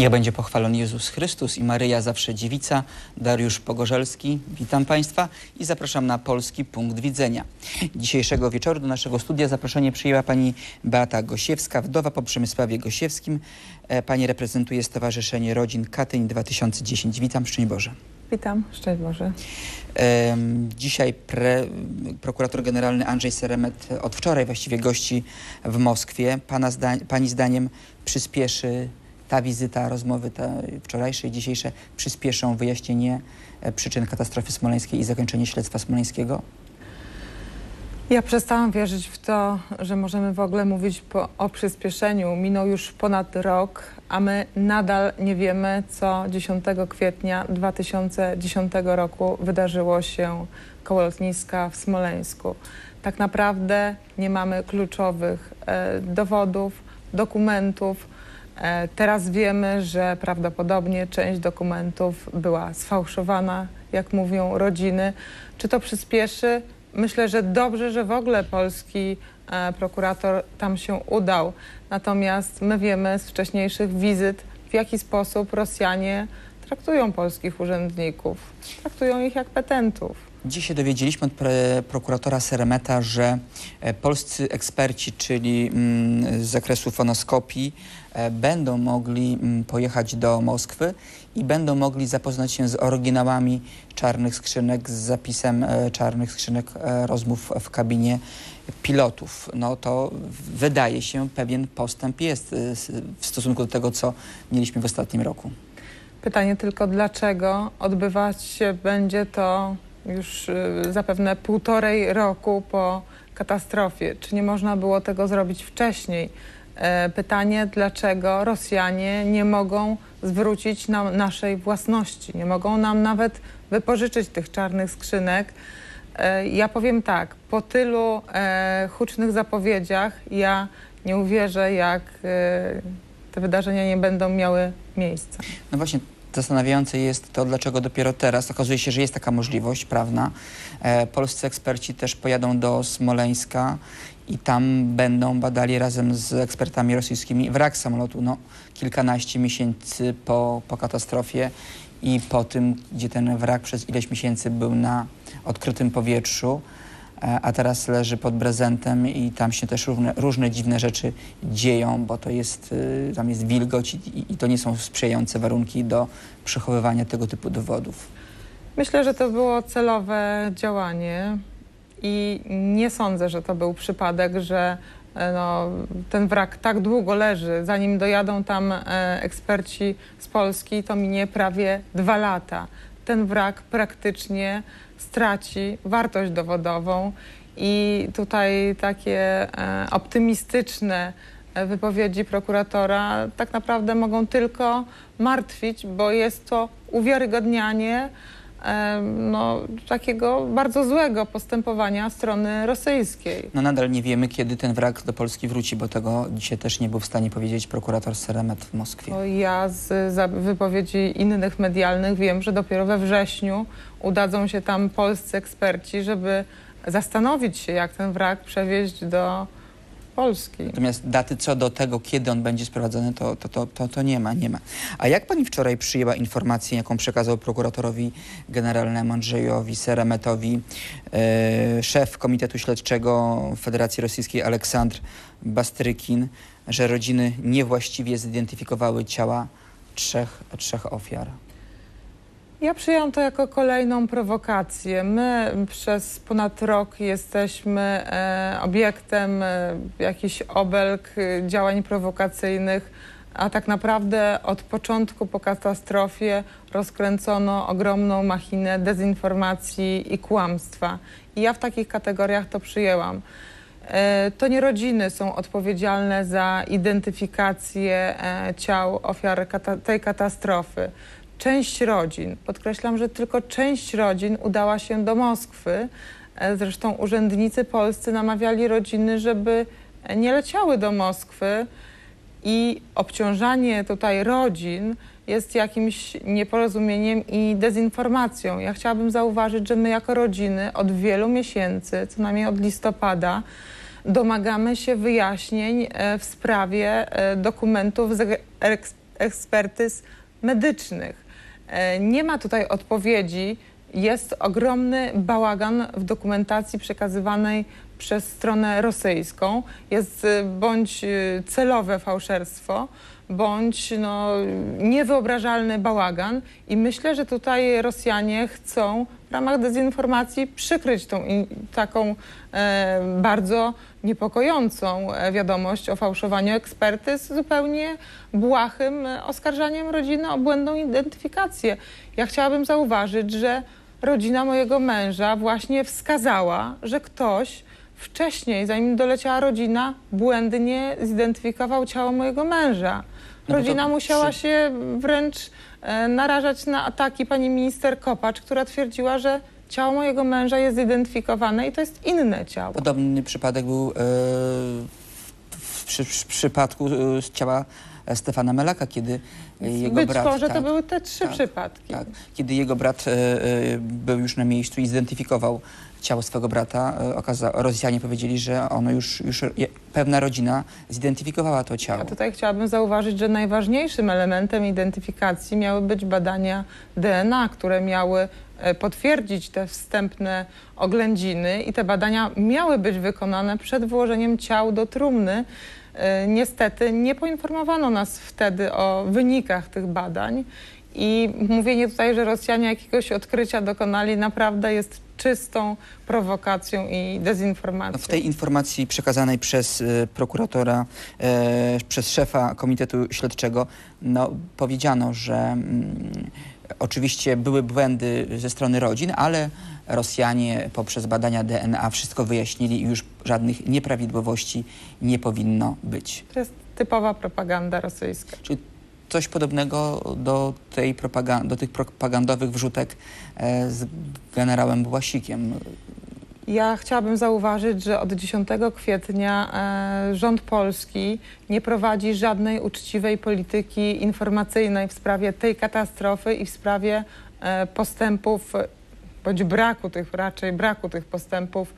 Niech będzie pochwalony Jezus Chrystus i Maryja zawsze dziewica. Dariusz Pogorzelski, witam Państwa i zapraszam na Polski Punkt Widzenia. Dzisiejszego wieczoru do naszego studia zaproszenie przyjęła pani Beata Gosiewska, wdowa po Przemysławie Gosiewskim. E, Pani reprezentuje Stowarzyszenie Rodzin Katyń 2010. Witam, szczęść Boże. Witam, szczęść Boże. Dzisiaj pre, prokurator generalny Andrzej Seremet od wczoraj właściwie gości w Moskwie. Pana zda, pani zdaniem przyspieszy ta wizyta, rozmowy te wczorajsze i dzisiejsze przyspieszą wyjaśnienie e, przyczyn katastrofy smoleńskiej i zakończenie śledztwa smoleńskiego? Ja przestałam wierzyć w to, że możemy w ogóle mówić po, o przyspieszeniu. Minął już ponad rok, a my nadal nie wiemy, co 10 kwietnia 2010 roku wydarzyło się koło lotniska w Smoleńsku. Tak naprawdę nie mamy kluczowych e, dowodów, dokumentów. E, teraz wiemy, że prawdopodobnie część dokumentów była sfałszowana, jak mówią rodziny. Czy to przyspieszy? Myślę, że dobrze, że w ogóle polski e, prokurator tam się udał. Natomiast my wiemy z wcześniejszych wizyt, w jaki sposób Rosjanie traktują polskich urzędników. Traktują ich jak petentów. Dziś się dowiedzieliśmy od prokuratora Seremeta, że e, polscy eksperci, czyli mm, z zakresu fonoskopii, e, będą mogli mm, pojechać do Moskwy i będą mogli zapoznać się z oryginałami czarnych skrzynek, z zapisem e, czarnych skrzynek rozmów w kabinie pilotów. No to wydaje się pewien postęp jest w stosunku do tego, co mieliśmy w ostatnim roku. Pytanie tylko, dlaczego odbywać się będzie to już y, zapewne półtorej roku po katastrofie? Czy nie można było tego zrobić wcześniej? E, Pytanie, dlaczego Rosjanie nie mogą zwrócić nam naszej własności, nie mogą nam nawet wypożyczyć tych czarnych skrzynek. E, Ja powiem tak, po tylu e, hucznych zapowiedziach ja nie uwierzę, jak te wydarzenia nie będą miały miejsca. No właśnie, zastanawiające jest to, dlaczego dopiero teraz okazuje się, że jest taka możliwość prawna. E, polscy eksperci też pojadą do Smoleńska i tam będą badali razem z ekspertami rosyjskimi wrak samolotu. No, kilkanaście miesięcy po, po katastrofie i po tym, gdzie ten wrak przez ileś miesięcy był na odkrytym powietrzu, a teraz leży pod brezentem i tam się też różne, różne dziwne rzeczy dzieją, bo to jest, y, tam jest wilgoć i, i- i to nie są sprzyjające warunki do przechowywania tego typu dowodów. Myślę, że to było celowe działanie i nie sądzę, że to był przypadek, że e, no, ten wrak tak długo leży, zanim dojadą tam e, eksperci z Polski, to minie prawie dwa lata. Ten wrak praktycznie straci wartość dowodową. I tutaj takie e, optymistyczne e, wypowiedzi prokuratora tak naprawdę mogą tylko martwić, bo jest to uwiarygodnianie no, takiego bardzo złego postępowania strony rosyjskiej. No nadal nie wiemy, kiedy ten wrak do Polski wróci, bo tego dzisiaj też nie był w stanie powiedzieć prokurator Seremet w Moskwie. Bo ja z wypowiedzi innych medialnych wiem, że dopiero we wrześniu udadzą się tam polscy eksperci, żeby zastanowić się, jak ten wrak przewieźć do Polski. Natomiast daty co do tego, kiedy on będzie sprowadzony, to, to, to, to, to nie ma, nie ma. A jak pani wczoraj przyjęła informację, jaką przekazał prokuratorowi generalnemu Andrzejowi Seremetowi e, szef Komitetu Śledczego Federacji Rosyjskiej Aleksandr Bastrykin, że rodziny niewłaściwie zidentyfikowały ciała trzech, trzech ofiar? Ja przyjęłam to jako kolejną prowokację. My przez ponad rok jesteśmy e, obiektem e, jakichś obelg, e, działań prowokacyjnych, a tak naprawdę od początku po katastrofie rozkręcono ogromną machinę dezinformacji i kłamstwa. I ja w takich kategoriach to przyjęłam. To nie rodziny są odpowiedzialne za identyfikację ciał ofiar tej katastrofy. Część rodzin, podkreślam, że tylko część rodzin udała się do Moskwy. E, Zresztą urzędnicy polscy namawiali rodziny, żeby nie leciały do Moskwy i obciążanie tutaj rodzin jest jakimś nieporozumieniem i dezinformacją. Ja chciałabym zauważyć, że my jako rodziny od wielu miesięcy, co najmniej od listopada, domagamy się wyjaśnień e, w sprawie e, dokumentów z eks- ekspertyz medycznych. E, Nie ma tutaj odpowiedzi. Jest ogromny bałagan w dokumentacji przekazywanej przez stronę rosyjską. Jest y, bądź y, celowe fałszerstwo, bądź no, niewyobrażalny bałagan. I myślę, że tutaj Rosjanie chcą w ramach dezinformacji przykryć tą taką e, bardzo niepokojącą e, wiadomość o fałszowaniu ekspertyz zupełnie błahym e, oskarżaniem rodziny o błędną identyfikację. Ja chciałabym zauważyć, że rodzina mojego męża właśnie wskazała, że ktoś wcześniej, zanim doleciała rodzina, błędnie zidentyfikował ciało mojego męża. Rodzina musiała się wręcz e, narażać na ataki pani minister Kopacz, która twierdziła, że ciało mojego męża jest zidentyfikowane i to jest inne ciało. Podobny przypadek był e, w, przy, w przypadku e, ciała Stefana Melaka, kiedy jego Być brat... może tak, to były te trzy tak, przypadki. Tak, kiedy jego brat był już na miejscu i zidentyfikował ciało swego brata, e, Rosjanie powiedzieli, że ono już, już je, pewna rodzina zidentyfikowała to ciało. A tutaj chciałabym zauważyć, że najważniejszym elementem identyfikacji miały być badania DNA, które miały e, potwierdzić te wstępne oględziny i te badania miały być wykonane przed włożeniem ciał do trumny. E, Niestety nie poinformowano nas wtedy o wynikach tych badań i mówienie tutaj, że Rosjanie jakiegoś odkrycia dokonali, naprawdę jest czystą prowokacją i dezinformacją. W tej informacji przekazanej przez e, prokuratora, e, przez szefa Komitetu Śledczego, no, powiedziano, że mm, oczywiście były błędy ze strony rodzin, ale Rosjanie poprzez badania DNA wszystko wyjaśnili i już żadnych nieprawidłowości nie powinno być. To jest typowa propaganda rosyjska. Czyli coś podobnego do, tej propaga- do tych propagandowych wrzutek e, z generałem Błasikiem. Ja chciałabym zauważyć, że od 10 kwietnia e, rząd polski nie prowadzi żadnej uczciwej polityki informacyjnej w sprawie tej katastrofy i w sprawie e, postępów, bądź braku tych, raczej braku tych postępów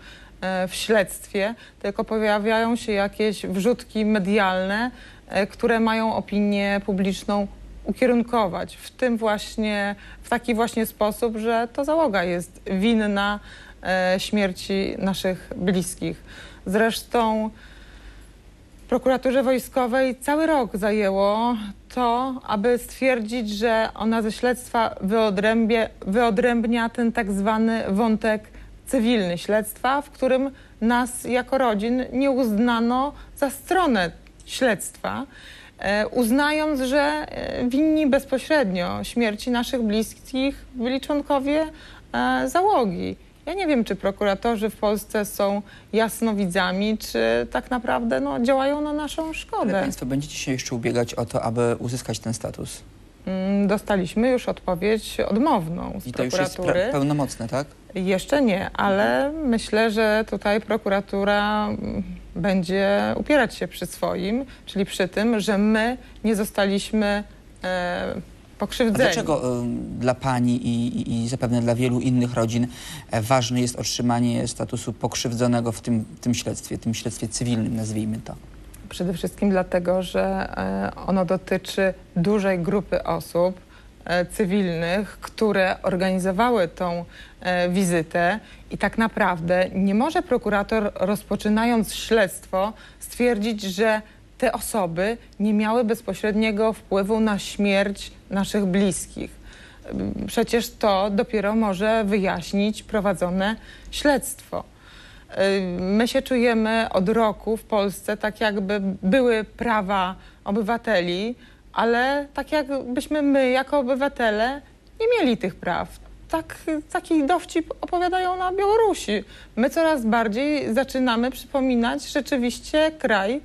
w śledztwie, tylko pojawiają się jakieś wrzutki medialne, e, które mają opinię publiczną ukierunkować w tym właśnie, w taki właśnie sposób, że to załoga jest winna e, śmierci naszych bliskich. Zresztą prokuraturze wojskowej cały rok zajęło to, aby stwierdzić, że ona ze śledztwa wyodrębnia ten tak zwany wątek cywilny śledztwa, w którym nas jako rodzin nie uznano za stronę śledztwa, e, uznając, że e, winni bezpośrednio śmierci naszych bliskich byli członkowie e, załogi. Ja nie wiem, czy prokuratorzy w Polsce są jasnowidzami, czy tak naprawdę no, działają na naszą Ale szkodę. Państwo będziecie się jeszcze ubiegać o to, aby uzyskać ten status. Mm, Dostaliśmy już odpowiedź odmowną z I to już jest pra- pełnomocne, tak? Jeszcze nie, ale myślę, że tutaj prokuratura mm, będzie upierać się przy swoim, czyli przy tym, że my nie zostaliśmy e, A pokrzywdzeni. dlaczego ym, dla Pani i, i, i zapewne dla wielu innych rodzin e, ważne jest otrzymanie statusu pokrzywdzonego w tym, tym śledztwie, tym śledztwie cywilnym, nazwijmy to? Przede wszystkim dlatego, że e, ono dotyczy dużej grupy osób e, cywilnych, które organizowały tą e, wizytę i tak naprawdę nie może prokurator rozpoczynając śledztwo stwierdzić, że te osoby nie miały bezpośredniego wpływu na śmierć naszych bliskich. Przecież to dopiero może wyjaśnić prowadzone śledztwo. Y, My się czujemy od roku w Polsce tak, jakby były prawa obywateli, ale tak jakbyśmy my, jako obywatele, nie mieli tych praw. Tak, taki dowcip opowiadają na Białorusi. My coraz bardziej zaczynamy przypominać rzeczywiście kraj,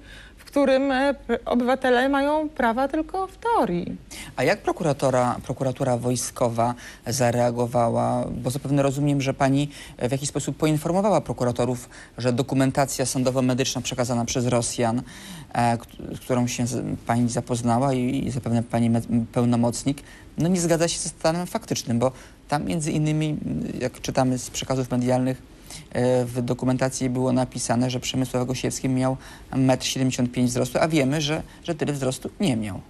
którym e, obywatele mają prawa tylko w teorii. A jak prokuratora, prokuratura wojskowa zareagowała? Bo zapewne rozumiem, że Pani e, w jakiś sposób poinformowała prokuratorów, że dokumentacja sądowo-medyczna przekazana przez Rosjan, e, z którą się Pani zapoznała i, i zapewne Pani pełnomocnik, no nie zgadza się ze stanem faktycznym, bo tam między innymi, jak czytamy z przekazów medialnych, e, w dokumentacji było napisane, że Przemysław Gosiewski miał 1,75 m wzrostu, a wiemy, że, że tyle wzrostu nie miał.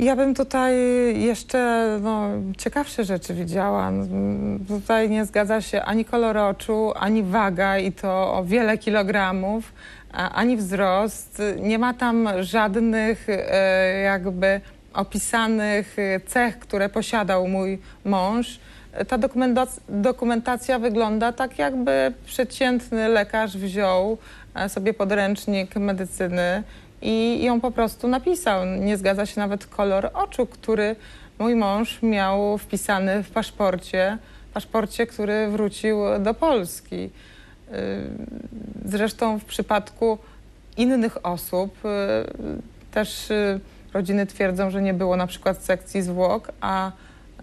Ja bym tutaj jeszcze no, ciekawsze rzeczy widziała. Mm, Tutaj nie zgadza się ani kolor oczu, ani waga i to o wiele kilogramów, ani wzrost. Nie ma tam żadnych e, jakby opisanych e, cech, które posiadał mój mąż. Ta dokumentac- dokumentacja wygląda tak, jakby przeciętny lekarz wziął e, sobie podręcznik medycyny i ją po prostu napisał. Nie zgadza się nawet kolor oczu, który mój mąż miał wpisany w paszporcie, paszporcie, który wrócił do Polski. Yy, Zresztą w przypadku innych osób yy, też yy, rodziny twierdzą, że nie było na przykład sekcji zwłok, a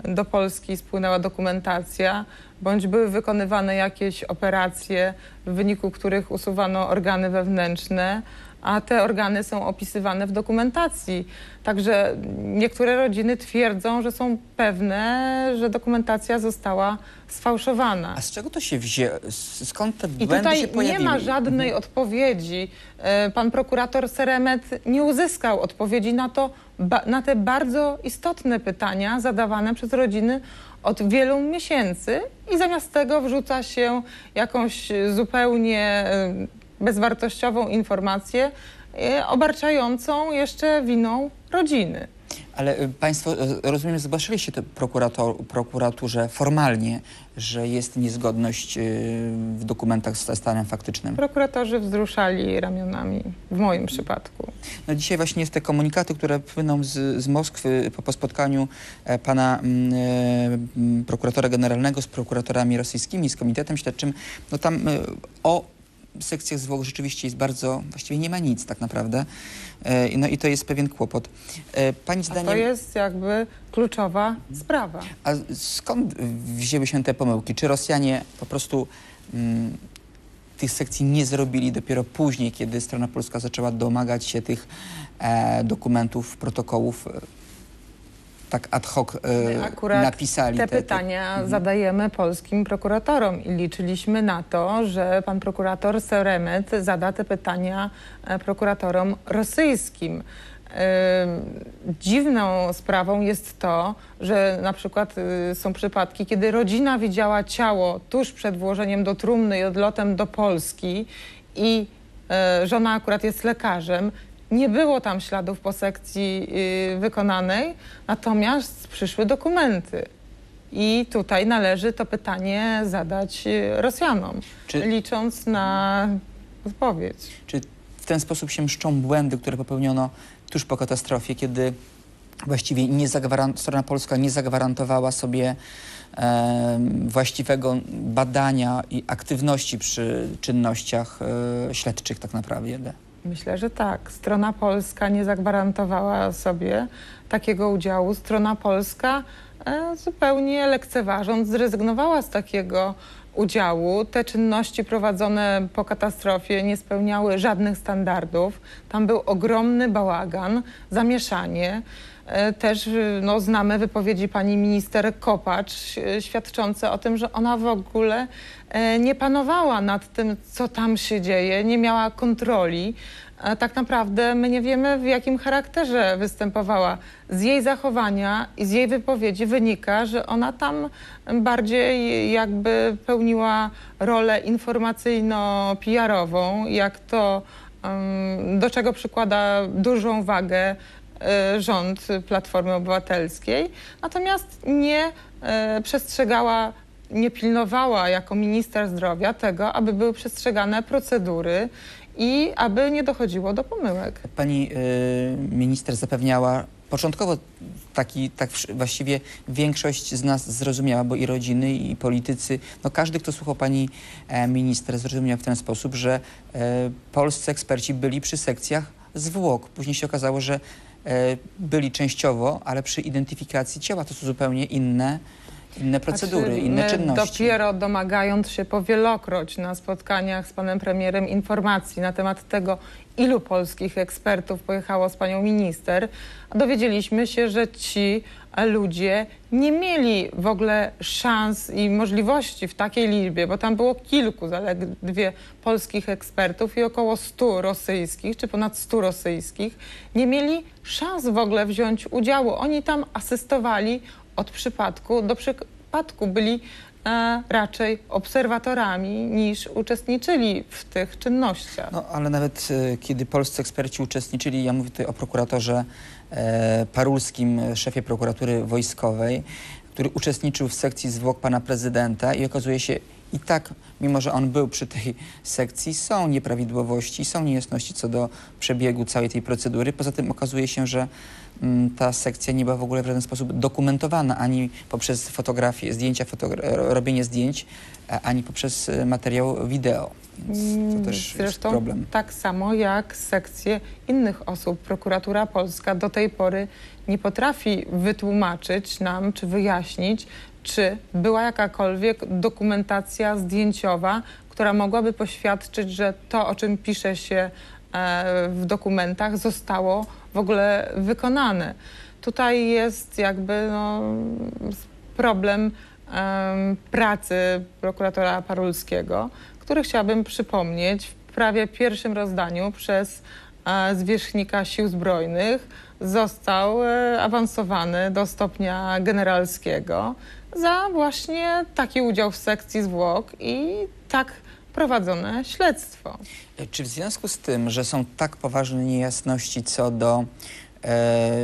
do Polski spłynęła dokumentacja, bądź były wykonywane jakieś operacje, w wyniku których usuwano organy wewnętrzne, a te organy są opisywane w dokumentacji. Także niektóre rodziny twierdzą, że są pewne, że dokumentacja została sfałszowana. A z czego to się wzięło? Skąd te I tutaj się nie pojawiły? ma żadnej odpowiedzi. E, Pan prokurator Seremet nie uzyskał odpowiedzi na, to, na te bardzo istotne pytania zadawane przez rodziny od wielu miesięcy i zamiast tego wrzuca się jakąś zupełnie bezwartościową informację e, obarczającą jeszcze winą rodziny. Ale y, Państwo, y, rozumiem, zgłaszaliście to prokuraturze formalnie, że jest niezgodność y, w dokumentach ze stanem faktycznym. Prokuratorzy wzruszali ramionami w moim przypadku. No dzisiaj właśnie jest te komunikaty, które płyną z, z Moskwy po, po spotkaniu e, pana mm, e, mm, prokuratora generalnego z prokuratorami rosyjskimi, z komitetem śledczym. No tam o sekcjach zwłok rzeczywiście jest bardzo, właściwie nie ma nic tak naprawdę. E, no i to jest pewien kłopot. E, pani A to zdaniem, jest jakby kluczowa sprawa. a skąd wzięły się te pomyłki? Czy Rosjanie po prostu mm, tych sekcji nie zrobili dopiero później, kiedy strona polska zaczęła domagać się tych e, dokumentów, protokołów, tak ad hoc e, Akurat napisali? Te pytania zadajemy polskim prokuratorom i liczyliśmy na to, że pan prokurator Seremet zada te pytania e, prokuratorom rosyjskim. Ym, Dziwną sprawą jest to, że na przykład są przypadki, kiedy rodzina widziała ciało tuż przed włożeniem do trumny i odlotem do Polski i e, żona akurat jest lekarzem. Nie było tam śladów po sekcji y, wykonanej, natomiast przyszły dokumenty. I tutaj należy to pytanie zadać y, Rosjanom, Czy- licząc na odpowiedź. Czy w ten sposób się mszczą błędy, które popełniono tuż po katastrofie, kiedy właściwie nie strona polska nie zagwarantowała sobie em, właściwego badania i aktywności przy czynnościach e, śledczych tak naprawdę? Myślę, że tak. Strona polska nie zagwarantowała sobie takiego udziału. Strona polska e, zupełnie lekceważąc zrezygnowała z takiego udziału. Te czynności prowadzone po katastrofie nie spełniały żadnych standardów. Tam był ogromny bałagan, zamieszanie. E, Też y, no, znamy wypowiedzi pani minister Kopacz y, świadczące o tym, że ona w ogóle e, nie panowała nad tym, co tam się dzieje, nie miała kontroli. Tak naprawdę my nie wiemy, w jakim charakterze występowała. Z jej zachowania i z jej wypowiedzi wynika, że ona tam bardziej jakby pełniła rolę informacyjno-PR-ową, jak to do czego przykłada dużą wagę rząd Platformy Obywatelskiej, natomiast nie e, przestrzegała, nie pilnowała jako minister zdrowia tego, aby były przestrzegane procedury i aby nie dochodziło do pomyłek. Pani y, minister zapewniała początkowo taki, tak właściwie większość z nas zrozumiała, bo i rodziny, i politycy, no każdy, kto słuchał pani e, minister, zrozumiał w ten sposób, że e, polscy eksperci byli przy sekcjach zwłok. Później się okazało, że byli częściowo, ale przy identyfikacji ciała to są zupełnie inne, inne procedury, Znaczy, inne czynności. Dopiero domagając się powielokroć na spotkaniach z panem premierem informacji na temat tego, ilu polskich ekspertów pojechało z panią minister, dowiedzieliśmy się, że ci e, ludzie nie mieli w ogóle szans i możliwości w takiej liczbie, bo tam było kilku zaledwie polskich ekspertów i około 100 rosyjskich, czy ponad 100 rosyjskich, nie mieli szans w ogóle wziąć udziału. Oni tam asystowali od przypadku do przypadku, byli e, raczej obserwatorami niż uczestniczyli w tych czynnościach. No, ale nawet e, kiedy polscy eksperci uczestniczyli, ja mówię tutaj o prokuratorze Parulskim, e, szefie prokuratury wojskowej, który uczestniczył w sekcji zwłok pana prezydenta i okazuje się i tak, mimo że on był przy tej sekcji, są nieprawidłowości, są niejasności co do przebiegu całej tej procedury. Poza tym okazuje się, że mm, ta sekcja nie była w ogóle w żaden sposób dokumentowana, ani poprzez fotografię, zdjęcia, fotogra- robienie zdjęć, ani poprzez e, materiał wideo. Więc Mm, to też jest Zresztą problem. tak samo jak sekcje innych osób. Prokuratura Polska do tej pory nie potrafi wytłumaczyć nam czy wyjaśnić, czy była jakakolwiek dokumentacja zdjęciowa, która mogłaby poświadczyć, że to, o czym pisze się e, w dokumentach, zostało w ogóle wykonane. Tutaj jest jakby no, problem em, pracy prokuratora Parulskiego, który chciałabym przypomnieć w prawie pierwszym rozdaniu przez e, zwierzchnika Sił Zbrojnych został e, awansowany do stopnia generalskiego za właśnie taki udział w sekcji zwłok i tak prowadzone śledztwo. Czy w związku z tym, że są tak poważne niejasności co do e,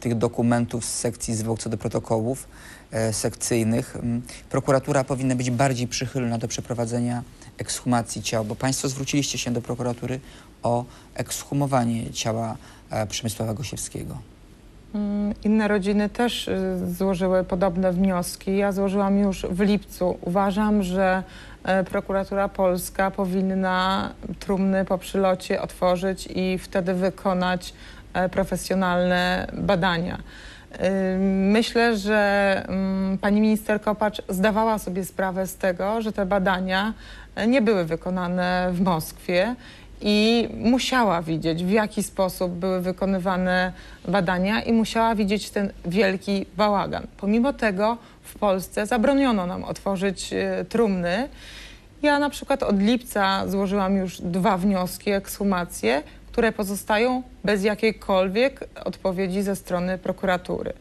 tych dokumentów z sekcji zwłok, co do protokołów e, sekcyjnych, m, prokuratura powinna być bardziej przychylna do przeprowadzenia ekshumacji ciał, bo Państwo zwróciliście się do prokuratury o ekshumowanie ciała e, Przemysława Gosiewskiego. Mm, Inne rodziny też y, złożyły podobne wnioski. Ja złożyłam już w lipcu. Uważam, że e, prokuratura polska powinna trumny po przylocie otworzyć i wtedy wykonać e, profesjonalne badania. Myślę, że mm, pani minister Kopacz zdawała sobie sprawę z tego, że te badania e, nie były wykonane w Moskwie i musiała widzieć, w jaki sposób były wykonywane badania i musiała widzieć ten wielki bałagan. Pomimo tego w Polsce zabroniono nam otworzyć e, trumny. Ja na przykład od lipca złożyłam już dwa wnioski, ekshumacje, które pozostają bez jakiejkolwiek odpowiedzi ze strony prokuratury.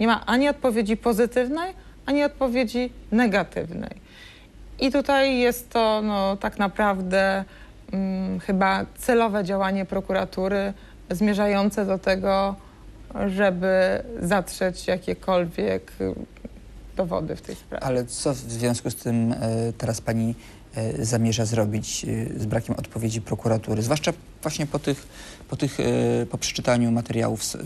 Nie ma ani odpowiedzi pozytywnej, ani odpowiedzi negatywnej. I tutaj jest to no, tak naprawdę chyba celowe działanie prokuratury zmierzające do tego, żeby zatrzeć jakiekolwiek y, dowody w tej sprawie. Ale co w związku z tym e, teraz Pani e, zamierza zrobić e, z brakiem odpowiedzi prokuratury, zwłaszcza właśnie po tych, po, tych, po przeczytaniu materiałów z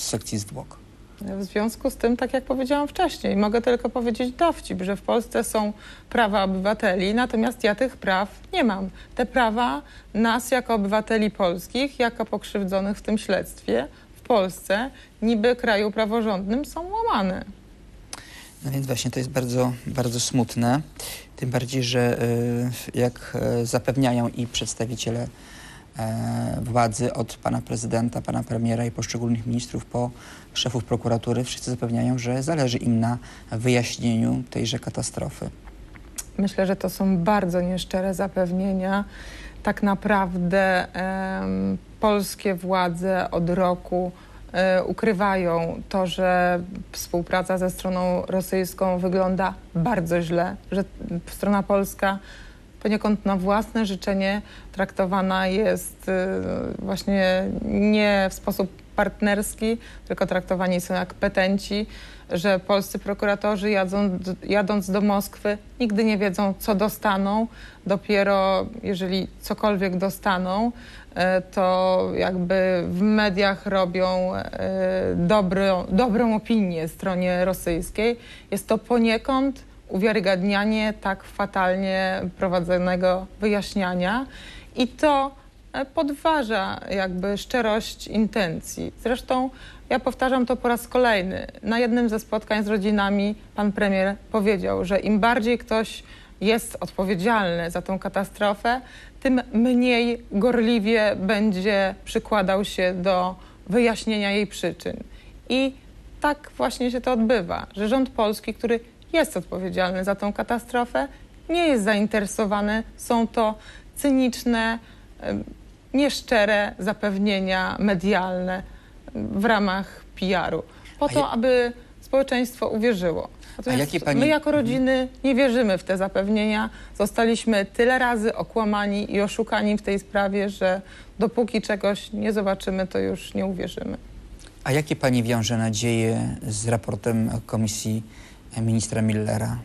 z sekcji zwłok? W związku z tym, tak jak powiedziałam wcześniej, mogę tylko powiedzieć dowcip, że w Polsce są prawa obywateli, natomiast ja tych praw nie mam. Te prawa nas jako obywateli polskich, jako pokrzywdzonych w tym śledztwie w Polsce, niby kraju praworządnym, są łamane. No więc właśnie to jest bardzo, bardzo smutne. Tym bardziej, że e, jak e, zapewniają i przedstawiciele władzy od pana prezydenta, pana premiera i poszczególnych ministrów po szefów prokuratury, wszyscy zapewniają, że zależy im na wyjaśnieniu tejże katastrofy. Myślę, że to są bardzo nieszczere zapewnienia. Tak naprawdę polskie władze od roku e, ukrywają to, że współpraca ze stroną rosyjską wygląda bardzo źle, że strona polska poniekąd na własne życzenie traktowana jest e, właśnie nie w sposób partnerski, tylko traktowani są jak petenci, że polscy prokuratorzy jadąc do Moskwy nigdy nie wiedzą, co dostaną. Dopiero jeżeli cokolwiek dostaną, e, to jakby w mediach robią e, dobrą, dobrą opinię stronie rosyjskiej. Jest to poniekąd uwiarygadnianie tak fatalnie prowadzonego wyjaśniania i to e, podważa jakby szczerość intencji. Zresztą ja powtarzam to po raz kolejny. Na jednym ze spotkań z rodzinami pan premier powiedział, że im bardziej ktoś jest odpowiedzialny za tą katastrofę, tym mniej gorliwie będzie przykładał się do wyjaśnienia jej przyczyn. I tak właśnie się to odbywa, że rząd polski, który jest odpowiedzialny za tą katastrofę, nie jest zainteresowany. Są to cyniczne, nieszczere zapewnienia medialne w ramach PR-u, po to, ja- aby społeczeństwo uwierzyło. Natomiast pani- my jako rodziny nie wierzymy w te zapewnienia. Zostaliśmy tyle razy okłamani i oszukani w tej sprawie, że dopóki czegoś nie zobaczymy, to już nie uwierzymy. A jakie pani wiąże nadzieje z raportem komisji ministra Millera?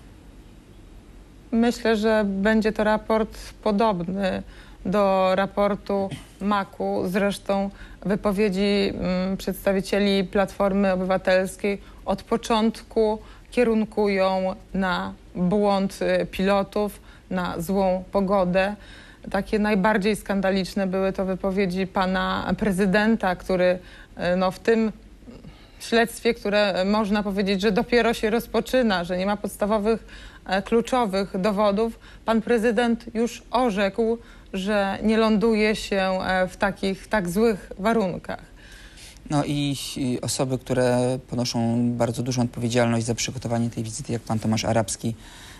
Myślę, że będzie to raport podobny do raportu MAK-u. Zresztą wypowiedzi mm, przedstawicieli Platformy Obywatelskiej od początku kierunkują na błąd y, pilotów, na złą pogodę. Takie najbardziej skandaliczne były to wypowiedzi pana prezydenta, który y, no, w tym śledztwie, które można powiedzieć, że dopiero się rozpoczyna, że nie ma podstawowych, e, kluczowych dowodów, pan prezydent już orzekł, że nie ląduje się e, w takich tak złych warunkach. No i osoby, które ponoszą bardzo dużą odpowiedzialność za przygotowanie tej wizyty, jak pan Tomasz Arabski,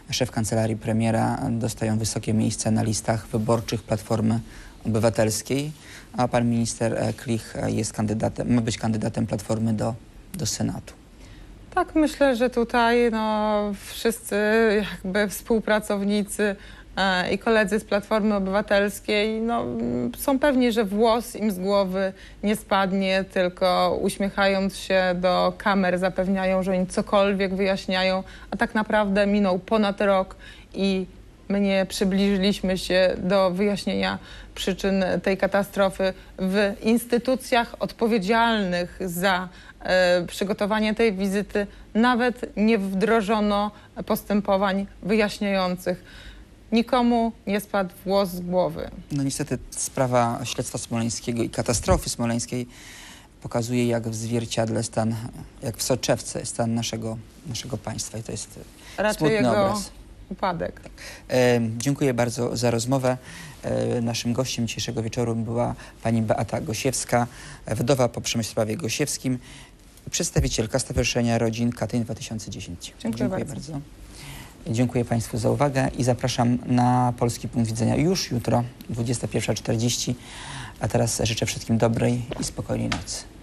szef kancelarii premiera, dostają wysokie miejsce na listach wyborczych Platformy Obywatelskiej, a pan minister e, Klich e, jest kandydatem, ma być kandydatem Platformy do, do Senatu. Tak, myślę, że tutaj no, wszyscy jakby współpracownicy e, i koledzy z Platformy Obywatelskiej no, są pewni, że włos im z głowy nie spadnie, tylko uśmiechając się do kamer zapewniają, że oni cokolwiek wyjaśniają, a tak naprawdę minął ponad rok i my nie przybliżyliśmy się do wyjaśnienia przyczyn tej katastrofy w instytucjach odpowiedzialnych za e, przygotowanie tej wizyty. Nawet nie wdrożono postępowań wyjaśniających. Nikomu nie spadł włos z głowy. No niestety sprawa śledztwa smoleńskiego i katastrofy smoleńskiej pokazuje jak w zwierciadle stan, jak w soczewce stan naszego, naszego państwa i to jest Raczej smutny jego obraz. upadek. E, dziękuję bardzo za rozmowę. E, naszym gościem dzisiejszego wieczoru była pani Beata Gosiewska, wdowa po Przemysławie Gosiewskim, przedstawicielka Stowarzyszenia Rodzin Katyn 2010. Dziękuję bardzo. bardzo. Dziękuję Państwu za uwagę i zapraszam na Polski Punkt Widzenia już jutro, 21.40. A teraz życzę wszystkim dobrej i spokojnej nocy.